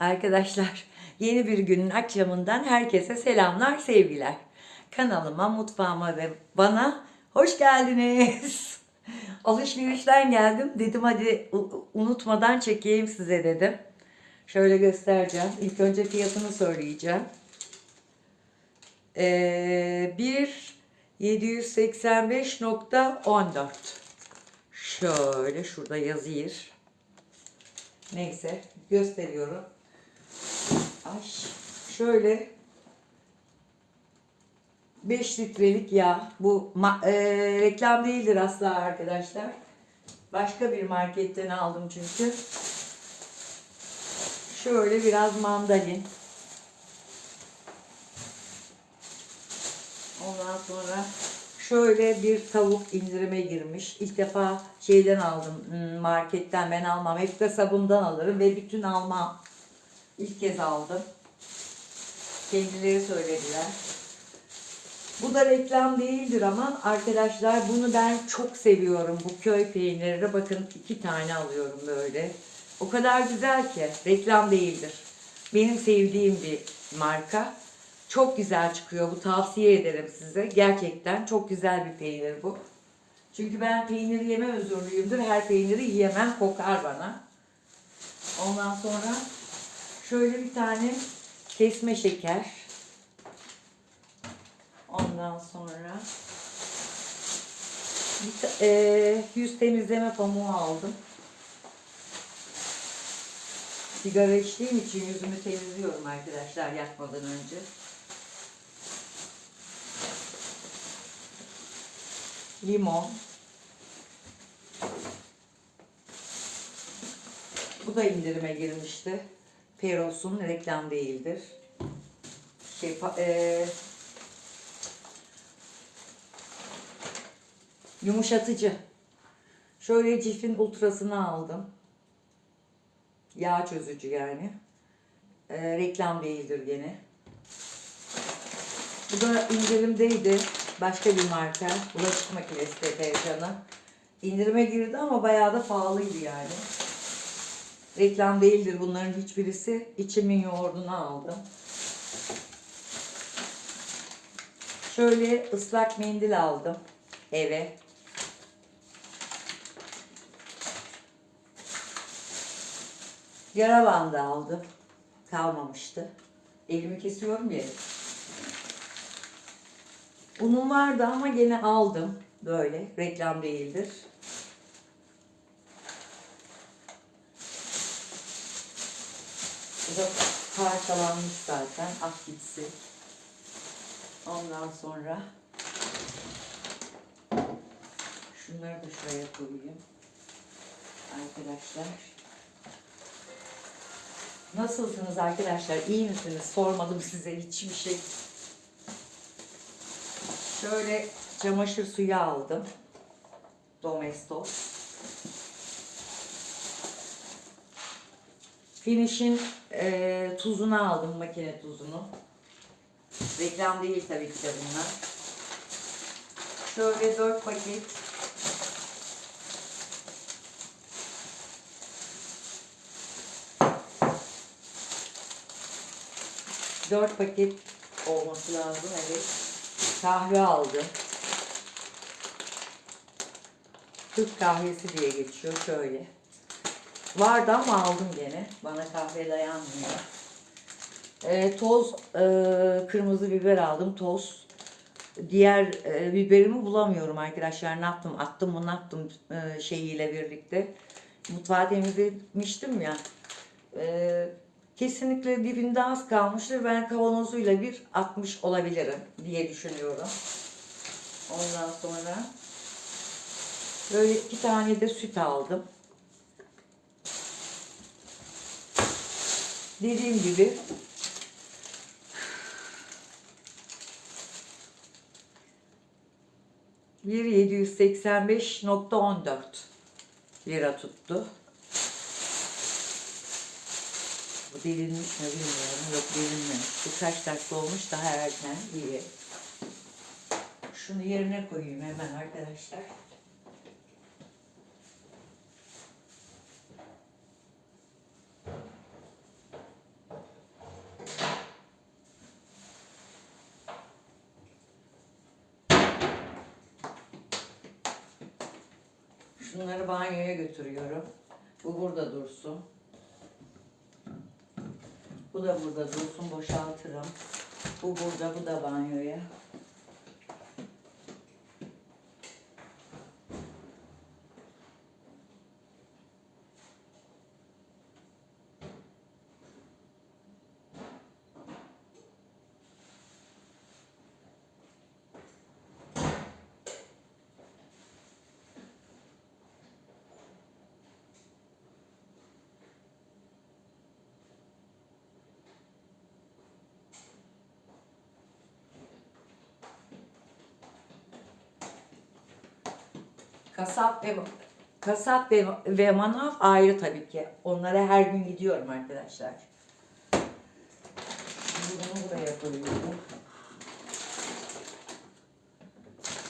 Arkadaşlar yeni bir günün akşamından herkese selamlar sevgiler. Kanalıma, mutfağıma ve bana hoş geldiniz. Alışverişten geldim. Dedim hadi unutmadan çekeyim size dedim. Şöyle göstereceğim. İlk önce fiyatını söyleyeceğim. Ee, 1 785.14 Şöyle şurada yazıyor. Neyse gösteriyorum. Ay şöyle 5 litrelik yağ. Bu e, reklam değildir asla arkadaşlar. Başka bir marketten aldım çünkü. Şöyle biraz mandalin. Ondan sonra şöyle bir tavuk indirime girmiş. İlk defa şeyden aldım hmm, marketten ben almam. Hep de sabundan alırım ve bütün almam. İlk kez aldım. Kendileri söylediler. Bu da reklam değildir ama arkadaşlar bunu ben çok seviyorum. Bu köy peyniri bakın iki tane alıyorum böyle. O kadar güzel ki reklam değildir. Benim sevdiğim bir marka. Çok güzel çıkıyor. Bu tavsiye ederim size. Gerçekten çok güzel bir peynir bu. Çünkü ben peynir yeme özürlüyümdür. Her peyniri yiyemem. Kokar bana. Ondan sonra şöyle bir tane kesme şeker. Ondan sonra bir eee, yüz temizleme pamuğu aldım. Sigara içtiğim için yüzümü temizliyorum arkadaşlar yatmadan önce. Limon. Bu da indirime girmişti. Peros'un reklam değildir. Şey, eee, yumuşatıcı. Şöyle Cif'in ultrasını aldım. Yağ çözücü yani. Ee, reklam değildir gene. Bu da indirimdeydi. Başka bir marka. Bulaşık makinesi deterjanı. İndirime girdi ama bayağı da pahalıydı yani. Reklam değildir bunların hiçbirisi. İçimin yoğurdunu aldım. Şöyle ıslak mendil aldım eve. Yara bandı aldım. Kalmamıştı. Elimi kesiyorum ya. Unum vardı ama gene aldım. Böyle. Reklam değildir. Da parçalanmış zaten. At gitsin. Ondan sonra şunları da şuraya koyayım. Arkadaşlar. Nasılsınız arkadaşlar? İyi misiniz? Sormadım size hiçbir şey. Şöyle çamaşır suyu aldım. Domestos. Finish'in eee, tuzunu aldım. Makine tuzunu. Reklam değil tabii ki de bunlar. Şöyle 4 paket Dört paket olması lazım evet. Kahve aldım. Türk kahvesi diye geçiyor şöyle. Vardı ama aldım gene. Bana kahve dayanmıyor. Ee, toz e, kırmızı biber aldım. Toz. Diğer e, biberimi bulamıyorum arkadaşlar. Ne yaptım? Attım mı ne yaptım e, şeyiyle birlikte. Mutfağı temizlemiştim ya. E, kesinlikle dibinde az kalmıştır. Ben kavanozuyla bir atmış olabilirim diye düşünüyorum. Ondan sonra böyle iki tane de süt aldım. Dediğim gibi bir 785.14 lira tuttu. Bu delinmiş mi bilmiyorum. Yok delinmemiş. Birkaç dakika olmuş daha erken. iyi. Şunu yerine koyayım hemen arkadaşlar. Şunları banyoya götürüyorum. Bu burada dursun. Bu da burada dursun, boşaltırım. Bu burada, bu da banyoya. Kasap ve kasap ve, ve manav ayrı tabii ki. Onlara her gün gidiyorum arkadaşlar. Bunu buraya koyuyorum.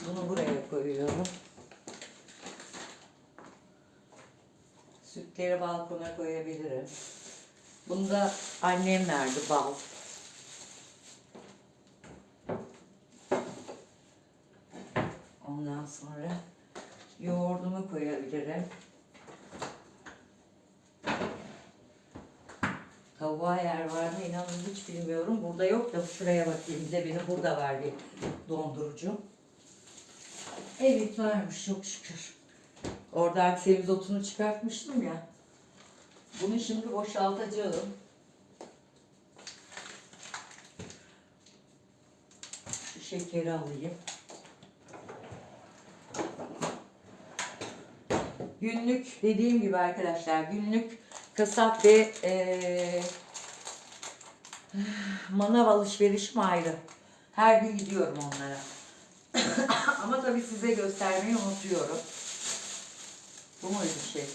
Bunu buraya koyuyorum. Sütleri balkona koyabilirim. Bunu da annem verdi bal. Ondan sonra yoğurdumu koyabilirim. Tavuğa yer var mı inanın hiç bilmiyorum. Burada yok da şuraya bakayım. Bir de benim burada var bir dondurucu. Evet varmış çok şükür. Oradan semizotunu çıkartmıştım ya. Bunu şimdi boşaltacağım. Şu şekeri alayım. Günlük dediğim gibi arkadaşlar günlük kasap ve eee manav alışverişim ayrı. Her gün gidiyorum onlara. Ama tabii size göstermeyi unutuyorum. Bu muydu şey?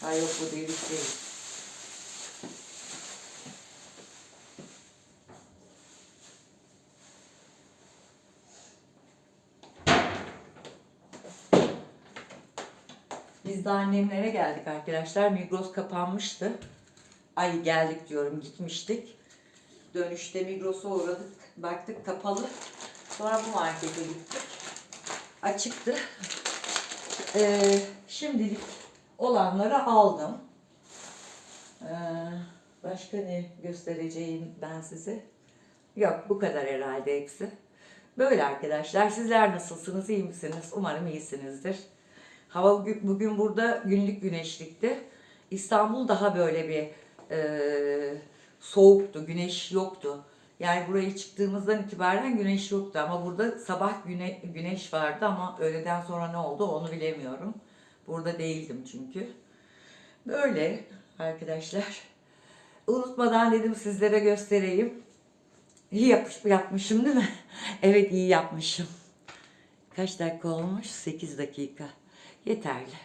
Ha yok bu değil değil. Biz de annemlere geldik arkadaşlar. Migros kapanmıştı. Ay geldik diyorum gitmiştik. Dönüşte Migros'a uğradık. Baktık kapalı. Sonra bu markete gittik. Açıktı. Ee, şimdilik olanları aldım. Ee, başka ne göstereceğim ben size? Yok bu kadar herhalde hepsi. Böyle arkadaşlar. Sizler nasılsınız? iyi misiniz? Umarım iyisinizdir. Hava bugün, burada günlük güneşlikti. İstanbul daha böyle bir e, soğuktu. Güneş yoktu. Yani buraya çıktığımızdan itibaren güneş yoktu ama burada sabah güne, güneş vardı ama öğleden sonra ne oldu onu bilemiyorum. Burada değildim çünkü. Böyle arkadaşlar. Unutmadan dedim sizlere göstereyim. İyi yapmış, yapmışım değil mi? evet iyi yapmışım. Kaç dakika olmuş? 8 dakika. Yeterli.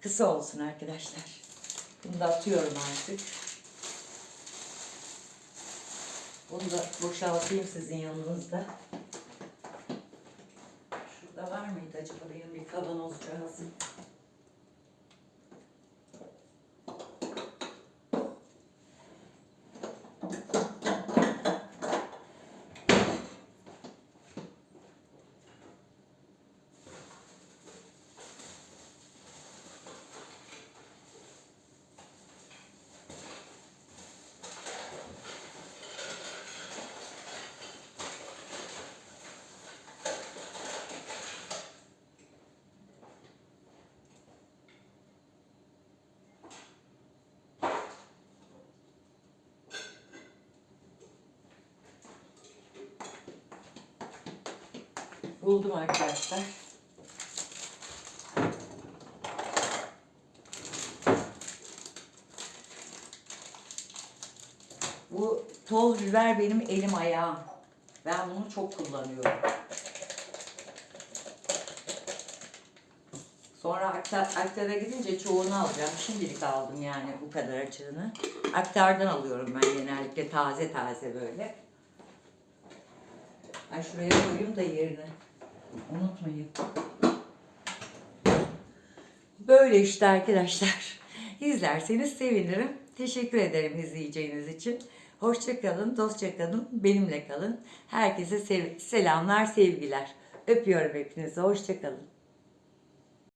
Kısa olsun arkadaşlar. Bunu da atıyorum artık. Bunu da boşaltayım sizin yanınızda. Şurada var mıydı acaba benim bir kavanozcağızım? Buldum arkadaşlar. Bu toz biber benim elim ayağım. Ben bunu çok kullanıyorum. Sonra aktar, aktara gidince çoğunu alacağım. Şimdilik aldım yani bu kadar açığını. Aktardan alıyorum ben genellikle taze taze böyle. Ay şuraya koyayım da yerine. Unutmayın. Böyle işte arkadaşlar. İzlerseniz sevinirim. Teşekkür ederim izleyeceğiniz için. Hoşçakalın, dostça kalın, benimle kalın. Herkese sev- selamlar, sevgiler. Öpüyorum hepinizi. Hoşçakalın.